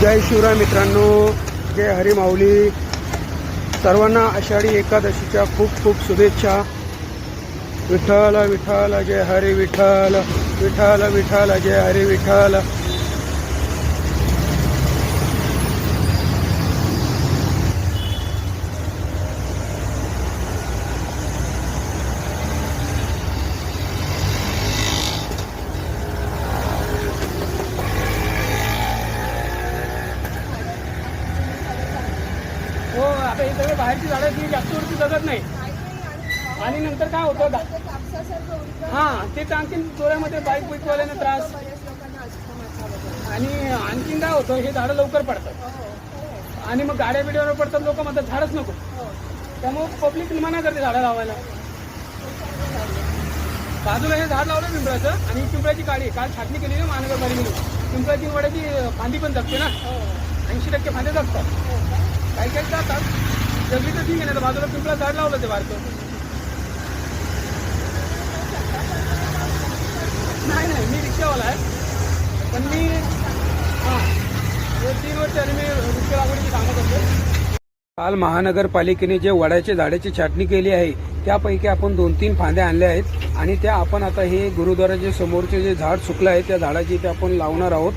जय शिवराय मित्रांनो जय हरी माऊली. सर्वांना आषाढी एकादशीच्या खूप खूप शुभेच्छा. विठ्ठल विठ्ठल जय हरी विठ्ठल. विठ्ठल विठ्ठल जय हरी विठ्ठल हो आता हे सगळे बाहेरची झाडं ती जास्त वरती जगत नाही. आणि नंतर काय होतं? हा ते तर आणखीन डोळ्यामध्ये बाईक बुईकवाल्यानं त्रास. आणि आणखीन काय होतं? हे झाडं लवकर पडतात. आणि मग गाड्या बिड्यावर पडतात लोक म्हणतात झाडच नको. त्यामुळे पब्लिक मना करते झाडं लावायला. बाजूला हे झाड लावलं पिंपळाचं आणि ही पिंपळाची काळी. काल छाटणी केली ना महानगरपालिकेने. पिंपळाची वड्याची फांदी पण जगते ना. ऐंशी टक्के फांद्या जगतात. काही काही जातात. जगली तर ठीक आहे ना बाजूला पिंपळा झाड लावलं ते बारकं. नाही नाही मी रिक्षावाला आहे. पण मी हां तीन वर्ष मी वृक्ष लागवडीची कामं करतो काल महानगरपालिकेने जे वडाच्या झाडाची छाटणी केली आहे त्यापैकी आपण दोन तीन फांद्या आणल्या आहेत आणि त्या आपण आता हे गुरुद्वाराच्या समोरचे जे झाड सुकलं आहे त्या झाडाची इथे आपण लावणार आहोत.